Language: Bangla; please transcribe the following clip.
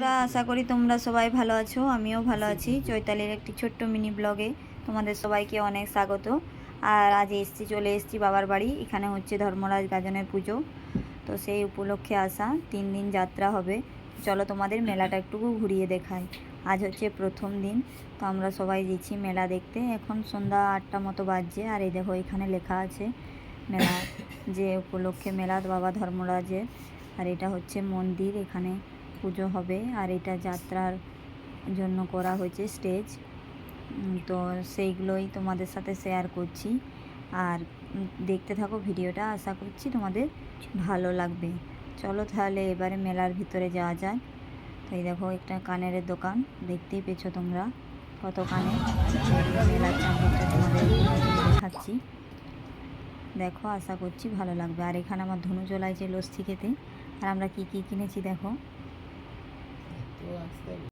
তোমরা আশা করি তোমরা সবাই ভালো আছো, আমিও ভালো আছি। চৈতালির একটি ছোট্ট মিনি ব্লগে তোমাদের সবাইকে অনেক স্বাগত। আর আজ এসছি, চলে এসছি বাবার বাড়ি, এখানে হচ্ছে ধর্মরাজ গাজনের পুজো। তো সেই উপলক্ষে আসা, তিন দিন যাত্রা হবে। চলো তোমাদের মেলাটা একটু ঘুরিয়ে দেখাই। আজ হচ্ছে প্রথম দিন, তো আমরা সবাই দিচ্ছি মেলা দেখতে। এখন সন্ধ্যা আটটা মতো বাজছে, আর এই দেখো এখানে লেখা আছে মেলা, যে উপলক্ষে মেলা বাবা ধর্মরাজের। আর এটা হচ্ছে মন্দির, এখানে পুজো হবে আর এটা যাত্রার জন্য করা হয়েছে স্টেজ। তো সেইগুলোই তোমাদের সাথে শেয়ার করছি। আর দেখতে থাকো ভিডিওটা, আশা করছি তোমাদের ভালো লাগবে। চলো তাহলে এবারে মেলার ভিতরে যাওয়া যায় তো এই দেখো একটা কানের দোকান, দেখতেই পেছো তোমরা কত কানে মেলার দেখাচ্ছি। দেখো, আশা করছি ভালো লাগবে। আর এখানে আমার ধনু চলাইছে লস্যি খেতে। আর আমরা কি কি কিনেছি দেখো। namaste